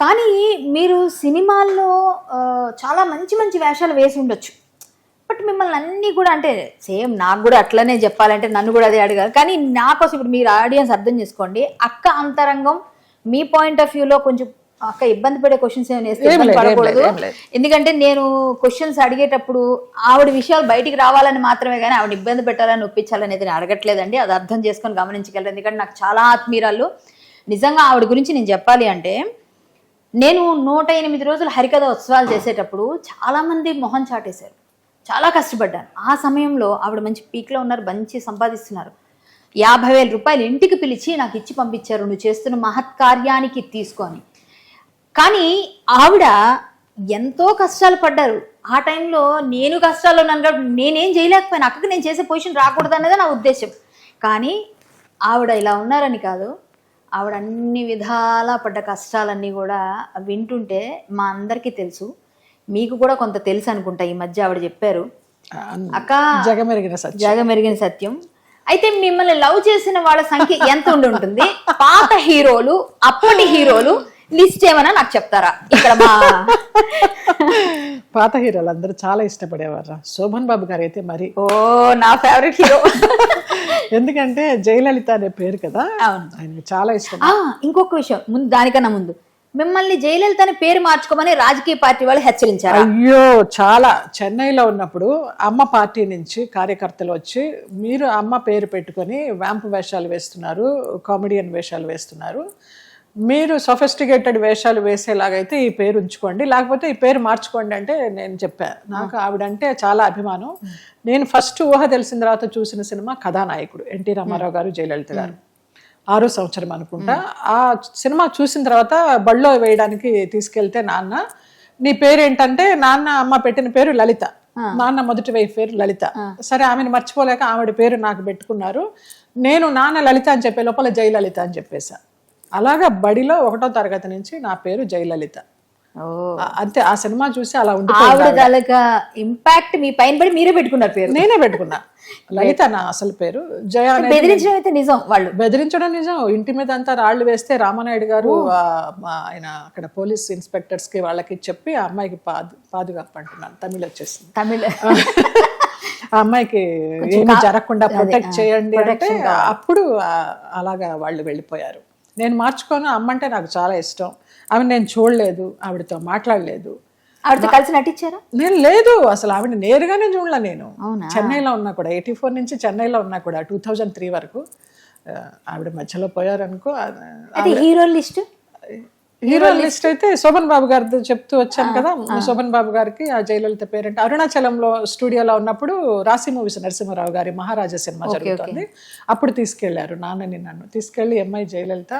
కానీ మీరు సినిమాల్లో చాలా మంచి మంచి వేషాలు వేసి ఉండొచ్చు. బట్ మిమ్మల్ని అన్నీ కూడా అంటే సేమ్ నాకు కూడా అట్లనే చెప్పాలంటే నన్ను కూడా అదే అడిగారు కానీ నా కోసం ఇప్పుడు మీరు ఆడియన్స్ అర్థం చేసుకోండి. అక్క అంతరంగం మీ పాయింట్ ఆఫ్ వ్యూలో కొంచెం అక్క ఇబ్బంది పడే క్వశ్చన్స్ ఏమైనా పడకూడదు. ఎందుకంటే నేను క్వశ్చన్స్ అడిగేటప్పుడు ఆవిడ విషయాలు బయటికి రావాలని మాత్రమే కానీ ఆవిడ ఇబ్బంది పెట్టాలని ఒప్పించాలనేది నేను అడగట్లేదండి. అది అర్థం చేసుకొని గమనించగలరు. ఎందుకంటే నాకు చాలా ఆత్మీయురాలు. నిజంగా ఆవిడ గురించి నేను చెప్పాలి అంటే నేను నూట ఎనిమిది రోజులు హరికథ ఉత్సవాలు చేసేటప్పుడు చాలామంది మొహం చాటేశారు. చాలా కష్టపడ్డాను. ఆ సమయంలో ఆవిడ మంచి పీక్లో ఉన్నారు మంచి సంపాదిస్తున్నారు. యాభై వేల రూపాయలు ఇంటికి పిలిచి నాకు ఇచ్చి పంపించారు నువ్వు చేస్తున్న మహత్కార్యానికి తీసుకొని. కానీ ఆవిడ ఎంతో కష్టాలు పడ్డారు. ఆ టైంలో నేను కష్టాలు ఉన్నాను కాబట్టి నేనేం చేయలేకపోయాను. అక్కడికి నేను చేసే పొజిషన్ రాకూడదు అనేది నా ఉద్దేశం కానీ ఆవిడ ఇలా ఉన్నారని కాదు ఆవిడ అన్ని విధాలా పడ్డ కష్టాలన్నీ కూడా వింటుంటే మా అందరికీ తెలుసు. మీకు కూడా కొంత తెలుసు అనుకుంటా ఈ మధ్య ఆవిడ చెప్పారు. అక్క జగమెరిగిన సత్యం. జగమెరిగిన సత్యం. అయితే మిమ్మల్ని లవ్ చేసిన వాళ్ళ సంఖ్య ఎంత ఉండి ఉంటుంది? పాత హీరోలు అప్పటి హీరోలు లిస్ట్ ఏమన్నా నాకు చెప్తారా? ఇక్కడ మా పాత హీరోలు అందరూ చాలా ఇష్టపడేవారు శోభన్ బాబు గారు అయితే మరి ఓ నా ఫేవరెట్ హీరో ఎందుకంటే జయలలిత అనే పేరు కదా. అవును. ఆయనకి చాలా ఇష్టం. ఇంకొక విషయం ముందు దానికన్నా ముందు. మిమ్మల్ని జయలలిత అని పేరు మార్చుకోమని రాజకీయ పార్టీ వాళ్ళు హెచ్చరించారు? అయ్యో చాలా. చెన్నైలో ఉన్నప్పుడు అమ్మ పార్టీ నుంచి కార్యకర్తలు వచ్చి మీరు అమ్మ పేరు పెట్టుకొని వ్యాంపు వేషాలు వేస్తున్నారు కామెడియన్ వేషాలు వేస్తున్నారు. మీరు సొఫిస్టికేటెడ్ వేషాలు వేసేలాగైతే ఈ పేరు ఉంచుకోండి. లేకపోతే ఈ పేరు మార్చుకోండి అంటే నేను చెప్పా. నాకు ఆవిడంటే చాలా అభిమానం. నేను ఫస్ట్ ఊహ తెలిసిన తర్వాత చూసిన సినిమా కథానాయకుడు ఎన్టీ రామారావు గారు జయలలిత గారు. ఆరో సంవత్సరం అనుకుంటా. ఆ సినిమా చూసిన తర్వాత బళ్ళో వేయడానికి తీసుకెళ్తే నాన్న నీ పేరు ఏంటంటే నాన్న అమ్మ పెట్టిన పేరు లలిత. నాన్న మొదటి వైఫ్ పేరు లలిత. సరే ఆమెను మర్చిపోలేక ఆవిడ పేరు నాకు పెట్టుకున్నారు. నేను నాన్న లలిత అని చెప్పే లోపల జయలలిత అని చెప్పేశా. అలాగా బడిలో ఒకటో తరగతి నుంచి నా పేరు జయలలిత. అంతే ఆ సినిమా చూసి అలా తాలూకా ఇంపాక్ట్ మీ పైన పడి మీరే పెట్టుకున్నారు పేరు. నేనే పెట్టుకున్నా. లలిత నా అసలు పేరు. జయ బెదిరించడం అయితే నిజం వాళ్ళు. బెదిరించడం నిజం. ఇంటి మీద అంతా రాళ్ళు వేస్తే రామనాయుడు గారు ఆయన అక్కడ పోలీస్ ఇన్స్పెక్టర్స్కి వాళ్ళకి చెప్పి ఆ అమ్మాయికి పాదు పాదుగాపు అంటున్నాను. తమిళ వచ్చేసింది. తమిళ. ఆ అమ్మాయికి ఏమి జరగకుండా ప్రొటెక్ట్ చేయండి అంటే అప్పుడు అలాగా వాళ్ళు వెళ్ళిపోయారు. నేను మార్చుకొని అమ్మ అంటే నాకు చాలా ఇష్టం. ఆమె నేను చూడలేదు ఆవిడతో మాట్లాడలేదు. ఆవిడతో కలిసి నటించారా? నేను లేదు అసలు ఆవిడ నేరుగానే చూడలే నేను? చెన్నైలో ఉన్నా కూడా ఎయిటీ ఫోర్ నుంచి చెన్నైలో ఉన్నా కూడా టూ థౌజండ్ త్రీ వరకు ఆవిడ మధ్యలో పోయారనుకో హీరో లిస్ట్? హీరో లిస్ట్ అయితే శోభన్ బాబు గారితో చెప్తూ వచ్చాను కదా. శోభన్ బాబు గారికి ఆ జయలలిత పేరంటే. అరుణాచలంలో స్టూడియోలో ఉన్నప్పుడు రాసి మూవీస్ నరసింహారావు గారి మహారాజా సినిమా జరుగుతుంది. అప్పుడు తీసుకెళ్ళారు నాన్నని నన్ను. తీసుకెళ్ళి అమ్మాయి జయలలిత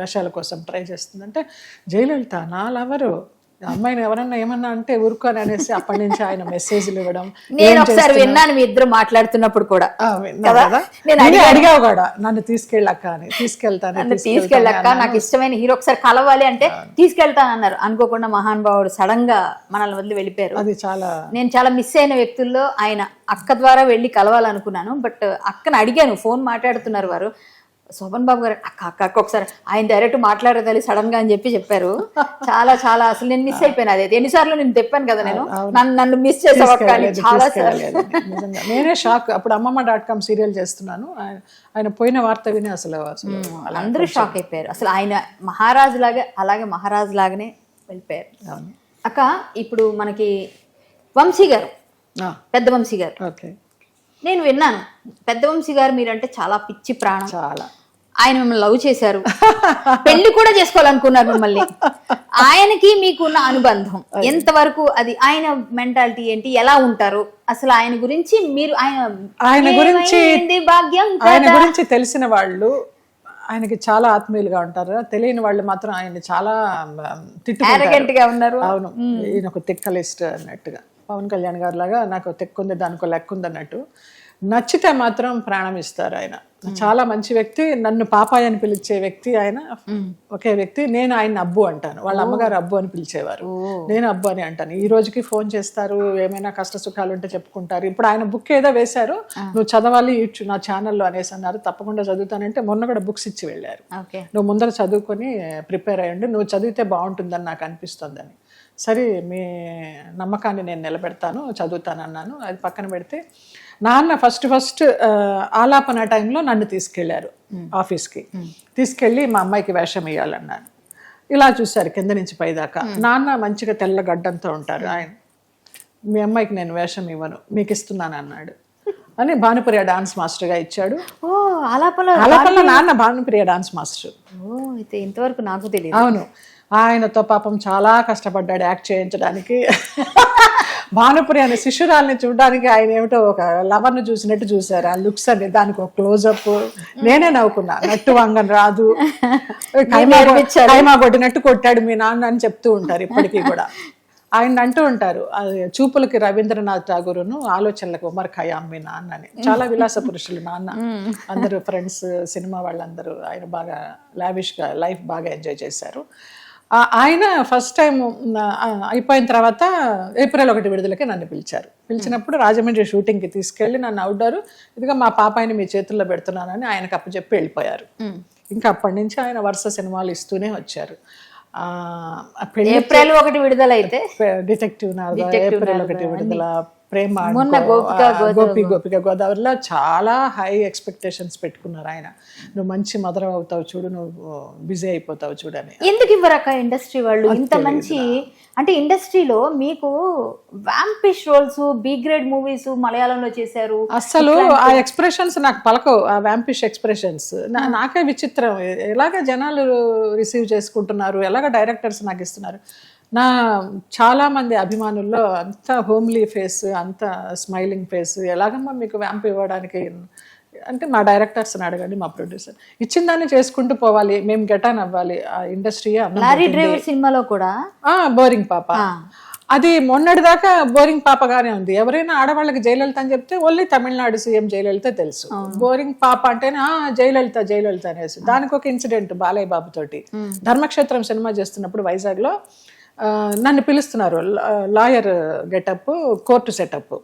వేషాల కోసం ట్రై చేస్తుందంటే జయలలిత నా లవరు. అమ్మాయిని ఎవరన్నా ఏమన్నా అంటే ఊరుకోని అనేసి అప్పటి నుంచి ఆయన మెసేజ్లు ఇవ్వడం నేను ఒకసారి విన్నాను మీ ఇద్దరు మాట్లాడుతున్నప్పుడు కూడా. నేను అడిగావు కూడా నన్ను తీసుకెళ్ళక్క అని తీసుకెళ్తాను తీసుకెళ్ళక్క నాకు ఇష్టమైన హీరో ఒకసారి కలవాలి అంటే తీసుకెళ్తానన్నారు అనుకోకుండా మహానుభావుడు సడన్గా మనల్ని వదిలి వెళ్ళిపోయారు. అది చాలా నేను చాలా మిస్ అయిన వ్యక్తుల్లో ఆయన అక్క ద్వారా వెళ్ళి కలవాలనుకున్నాను. బట్ అక్కను అడిగాను ఫోన్ మాట్లాడుతున్నారు వారు. శోభన్ బాబు గారు అక్క అక్క అక్క ఒకసారి ఆయన డైరెక్ట్ మాట్లాడదాలి సడన్గా అని చెప్పి చెప్పారు. చాలా చాలా అసలు నేను మిస్ అయిపోయాను అదే. ఎన్నిసార్లు నేను చెప్పాను కదా నేను. నన్ను నన్ను మిస్ చేసావు? అక్క అని తీసుకెళ్ళలేదు, చాలా. నేనే షాక్ అప్పుడు అమ్మమ్మ డాట్ కామ్ సీరియల్ చేస్తున్నాను. ఆయన- పోయిన వార్త విని అసలు అందరూ షాక్ అయిపోయారు. అసలు ఆయన మహారాజు లాగా అలాగే మహారాజు లాగానే వెళ్ళిపోయారు. అక్క ఇప్పుడు మనకి వంశీ గారు పెద్ద వంశీ గారు. ఓకే. నేను విన్నాను. పెద్ద వంశీ గారు మీరంటే చాలా పిచ్చి ప్రాణం. చాలా. ఆయన మిమ్మల్ని లవ్ చేశారు. పెళ్ళి కూడా చేసుకోవాలనుకున్నారు మిమ్మల్ని. ఆయనకి మీకున్న అనుబంధం. ఎంతవరకు అది ఆయన మెంటాలిటీ ఏంటి? ఎలా ఉంటారు? అసలు ఆయన గురించి మీరు ఆయన ఆయన గురించి భాగ్యం ఆయన గురించి తెలిసిన వాళ్ళు ఆయనకి చాలా ఆత్మీయులుగా ఉంటారు. తెలియని వాళ్ళు మాత్రం ఆయన చాలా తిట్టుకుంటారు. Arrogant గా ఉన్నారు. అవును. ఈయన ఒక తిక్క లిస్ట్ అన్నట్టుగా. పవన్ కళ్యాణ్ గారు లాగా నాకు తిక్కుంది దానికో లెక్క ఉంది అన్నట్టు నచ్చితే మాత్రం ప్రాణం ఇస్తారు ఆయన. చాలా మంచి వ్యక్తి నన్ను పాపాయ్ అని పిలిచే వ్యక్తి ఆయన. ఒకే వ్యక్తి నేను ఆయన అబ్బు అంటాను. వాళ్ళ అమ్మగారు అబ్బు అని పిలిచేవారు. నేను అబ్బు అని అంటాను. ఈ రోజుకి ఫోన్ చేస్తారు ఏమైనా కష్ట సుఖాలు ఉంటే చెప్పుకుంటారు. ఇప్పుడు ఆయన బుక్ ఏదో వేశారు నువ్వు చదవాలి ఇచ్చు నా ఛానల్లో అనేసి అన్నారు. తప్పకుండా చదువుతానంటే మొన్న కూడా బుక్స్ ఇచ్చి వెళ్ళారు. ఓకే. నువ్వు ముందర చదువుకొని ప్రిపేర్ అయ్యండి. నువ్వు చదివితే బాగుంటుందని నాకు అనిపిస్తుందని. సరే మీ నమ్మకాన్ని నేను నిలబెడతాను చదువుతాను అన్నాను అది పక్కన పెడితే నాన్న ఫస్ట్ ఫస్ట్ ఆలాపన టైంలో నన్ను తీసుకెళ్ళారు ఆఫీస్కి. తీసుకెళ్ళి మా అమ్మాయికి వేషం వేయాలన్నాను. ఇలా చూశారు కింద నుంచి పైదాకా. నాన్న మంచిగా తెల్ల గడ్డంతో ఉంటారు ఆయన. మీ అమ్మాయికి నేను వేషం ఇవ్వను మీకు ఇస్తున్నాను అన్నాడు. అని భానుప్రియ డాన్స్ మాస్టర్గా ఇచ్చాడు. ఓ ఆలాపన ఆలాపనలో నాన్న భానుప్రియ డాన్స్ మాస్టర్. ఇంతవరకు నాకు తెలియదు అవును. ఆయనతో పాపం చాలా కష్టపడ్డాడు యాక్ట్ చేయించడానికి. భానుపురి అనే శిష్యురాల్ని చూడడానికి ఆయన ఏమిటో ఒక లవర్ను చూసినట్టు చూశారు. ఆ లుక్స్ అన్ని దానికి ఒక క్లోజప్. నేనే నవ్వుకున్నా. నట్టు వంగన్ రాదు. కైమా కొట్టినట్టు కొట్టాడు మీ నాన్న అని చెప్తూ ఉంటారు ఇప్పటికీ కూడా. ఆయన అంటూ ఉంటారు చూపులకి రవీంద్రనాథ్ ఠాగూరును ఆలోచనలకు ఉమర్ ఖయాం మీ నాన్న అని. చాలా విలాస పురుషులు నాన్న. అందరూ ఫ్రెండ్స్ సినిమా వాళ్ళందరూ ఆయన బాగా లావిష్గా లైఫ్ బాగా ఎంజాయ్ చేశారు. ఆయన ఫస్ట్ టైం అయిపోయిన తర్వాత ఏప్రిల్ ఒకటి విడుదలకి నన్ను పిలిచారు. పిలిచినప్పుడు రాజమండ్రి షూటింగ్కి తీసుకెళ్ళి నన్ను అవుట్డోర్ ఇదిగా మా పాపాయిని మీ చేతుల్లో పెడుతున్నానని ఆయనకు అప్పచెప్పి వెళ్ళిపోయారు. ఇంకా అప్పటి నుంచి ఆయన వరుస సినిమాలు ఇస్తూనే వచ్చారు. ఏప్రిల్ ఒకటి విడుదలైతే? డిటెక్టివ్ నాలుగు ఏప్రిల్ ఒకటి విడుదల. ప్రేమ మొన్న గోపిక గోపి గోపిక గోదావరిలో చాలా హై ఎక్స్పెక్టేషన్స్ పెట్టుకున్నారు ఆయన. నువ్వు మంచి మదర్ అవుతావు చూడు నువ్వు బిజీ అయిపోతావు చూడని ఎందుకు ఇవ్వరక్క ఇండస్ట్రీ వాళ్ళు? ఇంత మంచి అంటే ఇండస్ట్రీలో మీకు vampish roles B grade movies మలయాళంలో చేశారు. అస్సలు ఆ ఎక్స్ప్రెషన్స్ నాకు పలకవు ఆ వ్యాంపిష్ ఎక్స్ప్రెషన్స్ నాకే విచిత్రం. ఎలాగ జనాలు రిసీవ్ చేసుకుంటున్నారు? ఎలాగ డైరెక్టర్స్ నాకు ఇస్తున్నారు? నా చాలా మంది అభిమానుల్లో అంత హోమ్లీ ఫేస్ అంత స్మైలింగ్ ఫేస్ ఎలాగమ్మా మీకు వ్యాంప్ ఇవ్వడానికి? అంటే మా డైరెక్టర్స్ని అడగండి మా ప్రొడ్యూసర్. ఇచ్చిన దాన్ని చేసుకుంటూ పోవాలి మేము గెటాన్ అవ్వాలి ఆ ఇండస్ట్రీ లారీ డ్రైవర్ సినిమాలో కూడా? బోరింగ్ పాప. అది మొన్నటి దాకా బోరింగ్ పాపగానే ఉంది. ఎవరైనా ఆడవాళ్ళకి జయలలిత అని చెప్తే ఓన్లీ తమిళనాడు సీఎం జయలలిత తెలుసు. బోరింగ్ పాప అంటేనే ఆ జయలలిత జయలలిత అనేసి. దానికి ఒక ఇన్సిడెంట్ బాలయ్య బాబు తోటి ధర్మక్షేత్రం సినిమా చేస్తున్నప్పుడు వైజాగ్లో నన్ను పిలుస్తున్నారు. Lawyer getup court setup.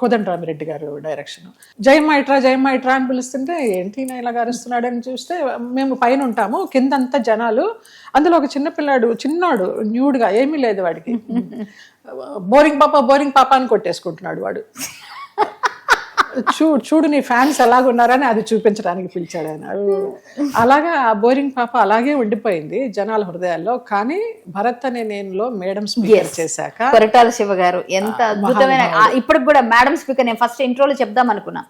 Kodandaramireddy గారు డైరెక్షన్. జయమ్మ ఇట్రా అని పిలుస్తుంటే ఏంటి ఈయన ఇలా గారుస్తున్నాడు అని చూస్తే మేము పైన ఉంటాము కిందంతా జనాలు అందులో ఒక చిన్న పిల్లాడు చిన్నాడు న్యూడ్గా ఏమీ లేదు వాడికి. బోరింగ్ పాప బోరింగ్ పాప అని కొట్టేసుకుంటున్నాడు వాడు. చూ చూడు నీ ఫ్యాన్స్ ఎలాగున్నారని అది చూపించడానికి పిలిచాడు ఆయన. అలాగా ఆ బోరింగ్ పాప అలాగే ఉండిపోయింది జనాల హృదయాల్లో. కానీ భరత్ అనే నేనులో మేడం స్పీకర్ చేశాక కొరటాల శివ గారు ఎంత అద్భుతమైన ఇప్పటికి కూడా మేడం స్పీకర్ నేను ఫస్ట్ ఇంట్రోలో చెప్దాం అనుకున్నా.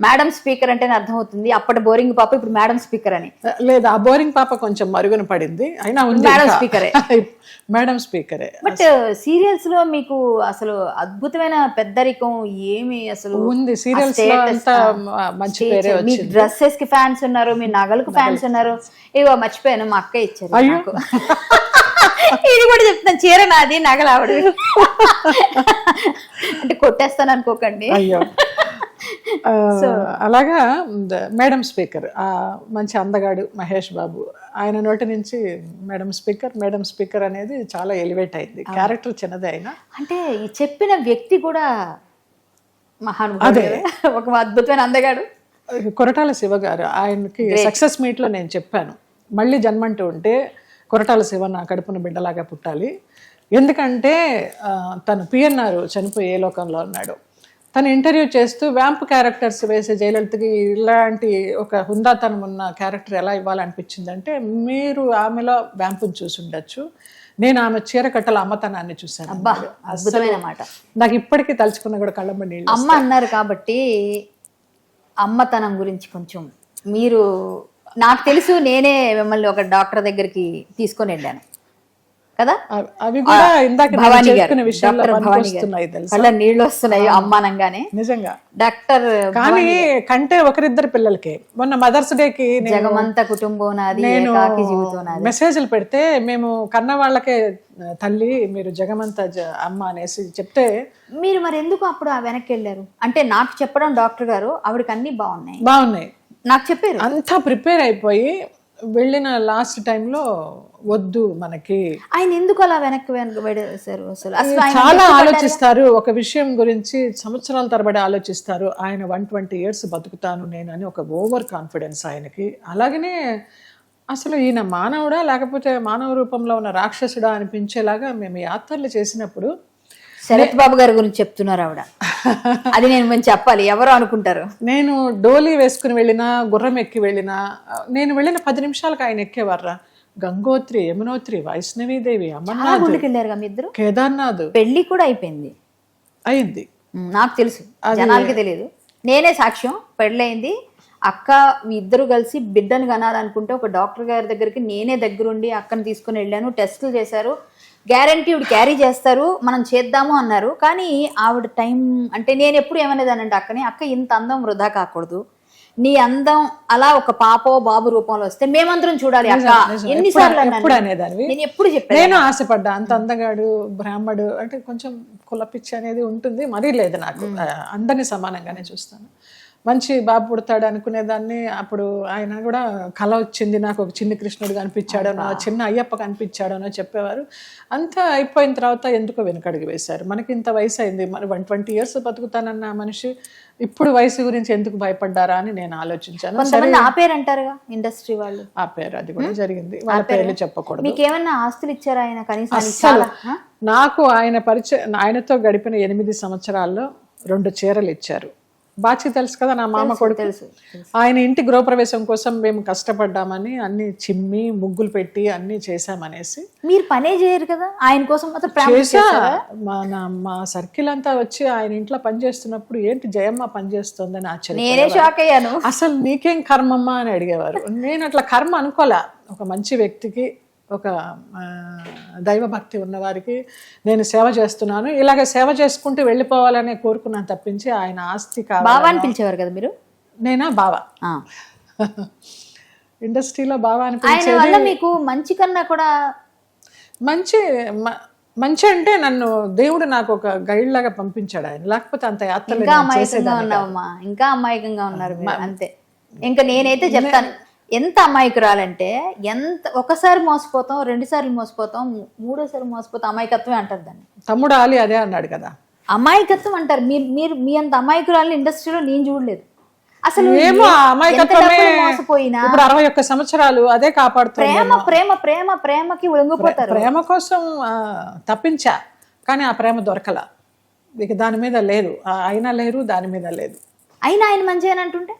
మేడం స్పీకర్ అంటేనే అర్థమవుతుంది అప్పటి బోరింగ్ పాప ఇప్పుడు మేడం స్పీకర్ అని. లేదు ఆ బోరింగ్ పాప కొంచెం మరుగున పడింది. అయినా ఉంది మేడం. స్పీకరే. మేడం స్పీకరే. బట్ సీరియల్స్లో మీకు అసలు అద్భుతమైన పెద్దరికం ఏమి అసలు ఉంది. ఆ మంచి మీ డ్రెస్సెస్కి ఫ్యాన్స్ ఉన్నారు మీ నగలకు ఫ్యాన్స్ ఉన్నారు. ఇగో మర్చిపోయాను మా అక్క ఇచ్చారు నాకు. ఇది కూడా చెప్తాను చీర నాది నగలు ఆవిడ అంటే కొట్టేస్తాను అనుకోకండి. అలాగా మేడం స్పీకర్ ఆ మంచి అందగాడు మహేష్ బాబు ఆయన నోటి నుంచి మేడం స్పీకర్ మేడం స్పీకర్ అనేది చాలా ఎలివేట్ అయింది. క్యారెక్టర్ చిన్నదే అయినా. అంటే చెప్పిన వ్యక్తి కూడా మహానుభావుడు. ఒక అద్భుతమైన అందగాడు. కొరటాల శివ గారు ఆయనకి సక్సెస్ మీట్లో నేను చెప్పాను. మళ్ళీ జన్మంటూ ఉంటే కొరటాల శివ నా కడుపున బిడ్డలాగా పుట్టాలి. ఎందుకంటే తను పిఎన్ఆర్ చనిపోయి లోకంలో ఉన్నాడు. తను ఇంటర్వ్యూ చేస్తూ వ్యాంప్ క్యారెక్టర్స్ వేసే జయలలితకి ఇలాంటి ఒక హుందాతనం ఉన్న క్యారెక్టర్ ఎలా ఇవ్వాలనిపించిందంటే మీరు ఆమెలో వ్యాంపుని చూసి ఉండొచ్చు నేను ఆమె చీర కట్టల అమ్మతనాన్ని చూశాను. అబ్బా అద్భుతమైన మాట. నాకు ఇప్పటికీ తలుచుకున్న కూడా కళ్ళమ్మ నీళ్ళు అమ్మ అన్నారు కాబట్టి అమ్మతనం గురించి కొంచెం మీరు నాకు తెలుసు నేనే మిమ్మల్ని ఒక డాక్టర్ దగ్గరికి తీసుకొని వెళ్ళాను. కదా? అవి- కూడా ఇందాక భవానీ గారు కళ్ళ నీళ్ళు వస్తున్నాయి అమ్మానంగానే. నిజంగా. డాక్టర్ కానీ కంటే ఒకరిద్దరు పిల్లలకి. మొన్న మదర్స్ డేకి నేను జగమంత కుటుంబం నాది మెసేజ్లు పెడితే మేము కన్న వాళ్ళకే తల్లి మీరు జగమంత అమ్మ అనేసి చెప్తే మీరు మరి ఎందుకు అప్పుడు ఆ వెనక్కి వెళ్ళారు? అంటే నాకు చెప్పడం డాక్టర్ గారు ఆవిడకి అన్ని బాగున్నాయి. బాగున్నాయి. నాకు చెప్పారు. అంతా ప్రిపేర్ అయిపోయి వెళ్ళిన లాస్ట్ టైంలో వద్దు మనకి. ఆయన ఎందుకు అలా వెనక్కి వెనక్కి పడేశారు అసలు చాలా ఆలోచిస్తారు. ఒక విషయం గురించి సంవత్సరాల తరబడి ఆలోచిస్తారు. ఆయన వన్ ట్వంటీ ఇయర్స్ బతుకుతాను నేను అని ఒక ఓవర్ కాన్ఫిడెన్స్ ఆయనకి. అలాగనే అసలు ఈయన మానవుడా లేకపోతే మానవ రూపంలో ఉన్న రాక్షసుడా అనిపించేలాగా మేము యాత్రలు చేసినప్పుడు శరత్ బాబు గారి గురించి చెప్తున్నారు ఆవిడ. అది నేను మంచి చెప్పాలి. ఎవరు అనుకుంటారు? నేను డోలీ వేసుకుని వెళ్ళినా గుర్రం ఎక్కి వెళ్ళినా నేను వెళ్ళిన పది నిమిషాలకు ఆయన ఎక్కేవారా? గంగోత్రి యమునోత్రి వైష్ణవీదేవి అమర్నాథ్ వెళ్ళారు ఇద్దరు? కేదార్నాథ్. పెళ్ళి కూడా అయిపోయింది. అయింది. నాకు తెలుసు. జనాలకి తెలియదు నేనే సాక్ష్యం. పెళ్ళయింది. అక్క మీ ఇద్దరు కలిసి బిడ్డను కనాలనుకుంటే ఒక డాక్టర్ గారి దగ్గరికి నేనే దగ్గరుండి అక్కని తీసుకుని వెళ్ళాను టెస్టులు చేశారు. గ్యారంటీ ఇవిడ క్యారీ చేస్తారు మనం చేద్దాము అన్నారు. కానీ ఆవిడ టైం అంటే నేను ఎప్పుడు ఏమనేదానంటే అక్కని అక్క ఇంత అందం వృధా కాకూడదు. నీ అందం అలా ఒక పాపో బాబు రూపంలో వస్తే మేమందరం చూడాలి అక్క. ఎన్నిసార్లు నేను ఎప్పుడు చెప్పాను నేను ఆశపడ్డా అంత అందగాడు బ్రాహ్మడు అంటే కొంచెం కులపిచ్చి అనేది ఉంటుంది మరీ లేదు నాకు. అందరినీ సమానంగానే చూస్తాను. మంచి బాబు పుడతాడు అనుకునేదాన్ని. అప్పుడు ఆయన కూడా కళ వచ్చింది. నాకు ఒక చిన్న కృష్ణుడు కనిపించాడనో చిన్న అయ్యప్ప కనిపించాడనో చెప్పేవారు. అంతా అయిపోయిన తర్వాత ఎందుకో వెనకడుగు వేశారు. మనకి ఇంత వయసు అయింది. మరి వన్ ట్వంటీ ఇయర్స్ బతుకుతానన్న మనిషి ఇప్పుడు వయసు గురించి ఎందుకు భయపడ్డారా అని నేను ఆలోచించాను. కొంతమంది ఆపేరంటారుగా ఇండస్ట్రీ వాళ్ళు? ఆ పేరు అది కూడా జరిగింది. వాళ్ళ పేర్లు చెప్పకూడదు. మీకేమన్నా ఆస్తులు ఇచ్చారా ఆయన కనీసం? నాకు ఆయన పరిచయం ఆయనతో గడిపిన ఎనిమిది సంవత్సరాల్లో రెండు చీరలు ఇచ్చారు. బాచి తెలుసు కదా నా మామ కొడుకు. తెలుసు ఆయన ఇంటి గృహప్రవేశం కోసం మేము కష్టపడ్డామని అన్ని చిమ్మి ముగ్గులు పెట్టి అన్ని చేశామనేసి. మీరు పనే చేయరు కదా ఆయన కోసం చేసా మన మా సర్కిల్ అంతా వచ్చి ఆయన ఇంట్లో పనిచేస్తున్నప్పుడు ఏంటి జయమ్మ పనిచేస్తుందని ఆశ్చర్య నేనే షాక్ అయ్యాను. అసలు నీకేం కర్మమ్మా అని అడిగేవారు. నేను అట్లా కర్మ అనుకోలే. ఒక మంచి వ్యక్తికి ఒక దైవభక్తి ఉన్నవారికి నేను సేవ చేస్తున్నాను. ఇలాగ సేవ చేసుకుంటూ వెళ్ళిపోవాలనే కోరుకున్నాను తప్పించి ఆయన ఆస్తి కావాలి బావా అని పిలిచేవారు కదా మీరు? నేనా? బావ. ఇండస్ట్రీలో బావ వల్ల మీకు మంచి కన్నా కూడా మంచి మంచి అంటే నన్ను దేవుడు నాకు ఒక గైడ్ లాగా పంపించాడు ఆయన. లేకపోతే అంత యాత్రలు ఇంకా అమాయకంగా చేసేదాన్ని కాదు. ఉన్నావమ్మా. ఇంకా అమాయకంగా ఉన్నారు అంతే. ఇంకా నేనైతే చెప్తాను. ఎంత అమాయకురాలంటే ఎంత ఒకసారి మోసపోతాం రెండు సార్లు మోసపోతాం మూడోసారి మోసపోతాం అమాయకత్వమే అంటారు దాన్ని. తమ్ముడు ఆలి అదే అన్నాడు కదా. అమాయకత్వం అంటారు. మీరు మీరు మీ అంత అమాయకురాలని ఇండస్ట్రీలో నేను చూడలేదు. అసలు ఏమో అమాయకత్వమే మోసపోయినా ఇప్పుడు అరవై ఒక్క సంవత్సరాలు అదే కాపాడుతుంది ప్రేమ ప్రేమ ప్రేమ ప్రేమకి లొంగిపోతారు ప్రేమ కోసం తప్పించా కానీ ఆ ప్రేమ దొరకల. ఇక దాని మీద లేదు. అయినా లేరు దాని మీద లేదు. అయినా ఆయన మంచి అని అంటుంటే?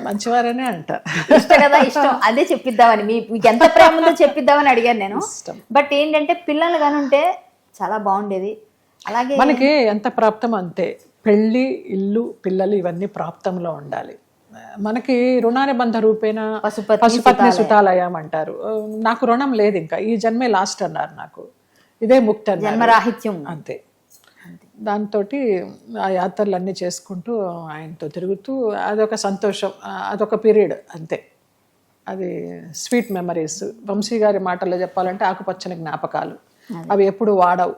మంచివారనే అంట. ఇష్టం కదా ఇష్టం. అదే చెప్పిద్దామని. మీకు ఎంత ప్రేమ ఉందో చెప్పిద్దామని అడిగాను నేను. బట్ ఏంటంటే పిల్లలు కానుంటే చాలా బాగుండేది. అలాగే మనకి ఎంత ప్రాప్తం అంతే. పెళ్ళి ఇల్లు పిల్లలు ఇవన్నీ ప్రాప్తంలో ఉండాలి. మనకి రుణానుబంధ రూపేణ పశుపత్ని సుతాలయం. అంటారు. నాకు రుణం లేదు ఇంకా. ఈ జన్మే లాస్ట్ అన్నారు నాకు. ఇదే ముక్తి జన్మరాహిత్యం. అంతే. దాంతో ఆ యాత్రలు అన్నీ చేసుకుంటూ ఆయనతో తిరుగుతూ అదొక సంతోషం అదొక పీరియడ్ అంతే. అది స్వీట్ మెమరీస్. వంశీ గారి మాటల్లో చెప్పాలంటే ఆకుపచ్చని జ్ఞాపకాలు. అవి ఎప్పుడు వాడవు.